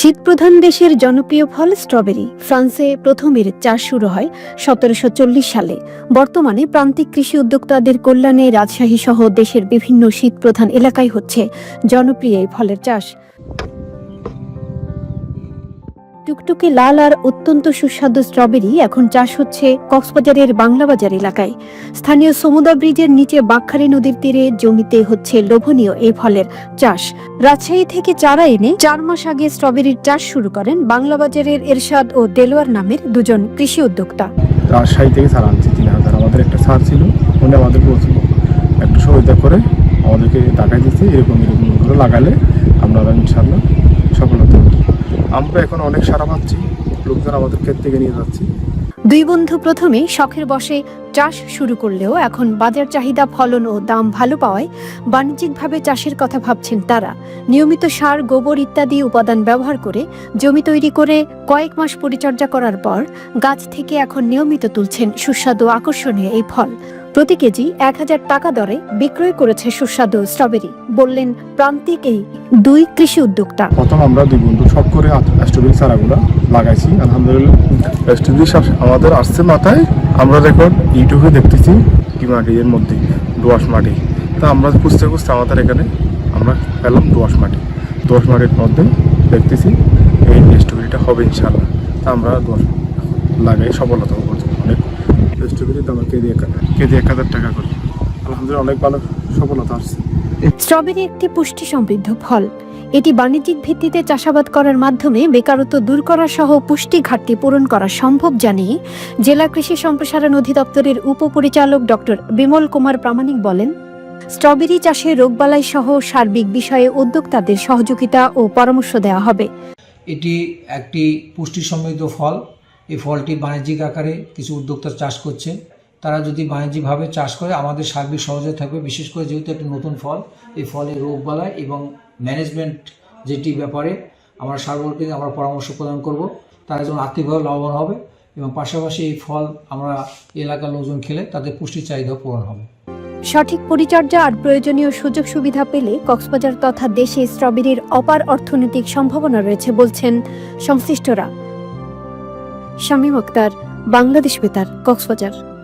শীতপ্রধান দেশের জনপ্রিয় ফল স্ট্রবেরি। ফ্রান্সে প্রথমের চাষ শুরু হয় সতেরোশো চল্লিশ সালে। বর্তমানে প্রান্তিক কৃষি উদ্যোক্তাদের কল্যাণে রাজশাহী সহ দেশের বিভিন্ন শীতপ্রধান এলাকায় হচ্ছে জনপ্রিয় এই ফলের চাষ। টুকটুকে লাল আর অত্যন্ত সুস্বাদু স্ট্রবেরি এখন চাষ হচ্ছে কক্সবাজারের বাংলাবাজার এলাকায়। স্থানীয় সমুদ্র ব্রিজের নিচে বাঁকখালী নদীর তীরে জমিতে হচ্ছে লোভনীয় এই ফলের চাষ। রাজশাহী থেকে চারা এনে চার মাস আগে স্ট্রবেরির চাষ শুরু করেন বাংলাবাজারের এরশাদ ও দেলোয়ার নামের দুজন কৃষি উদ্যোক্তা। রাজশাহী থেকে সার আনছি আমাদের একটা সার ছিল, উনি আমাদের বলছিল, একটু সহায়তা করে আমাদেরকে টাকা দিচ্ছে এরকম এরকম করে লাগালে আপনারা ইনশাল্লাহ আমরা এখন অনেক সারা পাচ্ছি লোকজন আমাদের ক্ষেত থেকে নিয়ে যাচ্ছি। দুই বন্ধু প্রথমে শখের বসে চাষ শুরু করলেও এখন বাজার চাহিদা, ফলন ও দাম ভালো পাওয়ায় বাণিজ্যিকভাবে চাষের কথা ভাবছেন তারা। নিয়মিত সার, গোবর ইত্যাদি উপাদান ব্যবহার করে জমি তৈরি করে কয়েক মাস পরিচর্যা করার পর গাছ থেকে এখন নিয়মিত তুলছেন সুস্বাদু, আকর্ষণীয় এই ফল। প্রতি কেজি এক হাজার টাকা দরে বিক্রয় করেছে সুস্বাদু স্ট্রবেরি। বললেন, প্রান্তিক এই দুই কৃষি উদ্যোক্তা। প্রথম আমরা দুই বন্ধু সব করে স্ট্রবেরি চারাগুলো লাগাইছি, আলহামদুলিল্লাহ। স্ট্রবেরি আমাদের আসছে মাথায়। আমরা রেকর্ড ইউটিউবে দেখতেছি কি মাটি এর মধ্যে, দোয়াশ মাটি। তা আমরা খুঁজতে খুঁজতে আমাদের এখানে আমরা পেলাম দোয়াশ মাটি। দোয়াশ মাটির মধ্যে দেখতেছি এই স্ট্রবেরিটা হবে ইনশাল্লাহ তা আমরা দোয়াশ লাগাই সফলতা স্ট্রবেরির দাম কেজি কেজি এক হাজার টাকা করে। আলহামদুলিল্লাহ অনেক ভালো সফলতা আসছে। স্ট্রবেরি একটি পুষ্টি সমৃদ্ধ ফল। এটি বাণিজ্যিক ভিত্তিতে চাষাবাদ করার মাধ্যমে বেকারত্ব দূর করা সহ পুষ্টি ঘাটতি পূরণ করা সম্ভব জানিয়ে জেলা কৃষি সম্প্রসারণ অধিদপ্তরের উপপরিচালক ডক্টর বিমল কুমার প্রামাণিক বলেন স্ট্রবেরি চাষে রোগবালাই সহ সার্বিক বিষয়ে উদ্যোক্তাদের সহযোগিতা ও পরামর্শ দেওয়া হবে। এটি একটি পুষ্টি সমৃদ্ধ ফল। এই ফলটি বাণিজ্যিক আকারে কিছু উদ্যোক্তা চাষ করছে। তারা যদি বাণিজ্যিকভাবে চাষ করে, আমাদের সার্বিক সহযোগিতা থাকবে। বিশেষ করে যেহেতু একটি নতুন ফল, এই ফলে রোগবালাই এবং ম্যানেজমেন্ট যেটি ব্যাপারে আমরা সার্বক্ষণিক আমরা পরামর্শ প্রদান করব, তারা যেন আর্থিকভাবে লাভবান হবে এবং পাশাপাশি এই ফল আমরা এলাকার লোকজন খেলে তাদের পুষ্টির চাহিদা পূরণ হবে। সঠিক পরিচর্যা আর প্রয়োজনীয় সুযোগ সুবিধা পেলে কক্সবাজার তথা দেশে স্ট্রবেরির অপার অর্থনৈতিক সম্ভাবনা রয়েছে বলছেন সংশ্লিষ্টরা। শামীম আক্তার বাংলাদেশ বেতার কক্সবাজার।